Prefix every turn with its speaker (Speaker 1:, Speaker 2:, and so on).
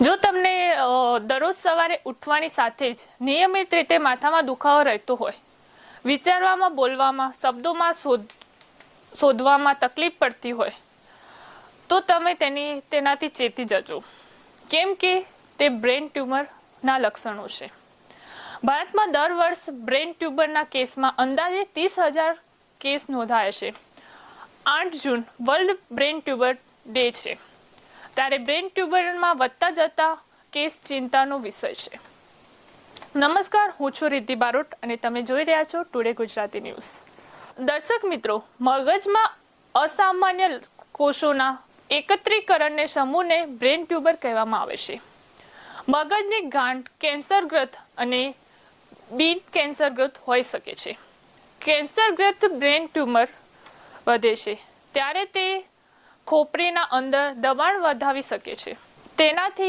Speaker 1: જો તમને દરરોજ સવારે ઉઠવાની સાથે જ નિયમિત રીતે માથામાં દુખાવો રહેતો હોય, વિચારવામાં, બોલવામાં, શબ્દોમાં શોધ, શોધવામાં તકલીફ પડતી હોય, તો તમે તેની, તેનાથી ચેતી જજો. કેમ કે તે બ્રેન ટ્યુમરના લક્ષણો છે. ભારતમાં દર વર્ષ બ્રેન ટ્યુમરના કેસમાં અંદાજે ત્રીસ હજાર કેસ નોંધાયા છે. આઠ જૂન, વર્લ્ડ બ્રેન ટ્યુબર ડે છે. ત્યારે બ્રેન ટ્યુબરમાં વધતા જતા કેસ ચિંતાનો વિષય છે. નમસ્કાર, હું છું રિદ્ધિ બારોટ અને તમે જોઈ રહ્યા છો ટુડે ગુજરાતી ન્યૂઝ. દર્શક મિત્રો, મગજમાં અસામાન્ય કોષોના એકત્રીકરણને સમૂહને બ્રેન ટ્યુબર કહેવામાં આવે છે. મગજની ગાંઠ કેન્સરગ્રસ્ત અને બિન કેન્સરગ્રસ્ત હોઈ શકે છે. કેન્સરગ્રસ્ત બ્રેન ટ્યુમર વધે છે. ત્યારે તે ખોપરીના અંદર દબાણ વધાવી શકે છે. તેનાથી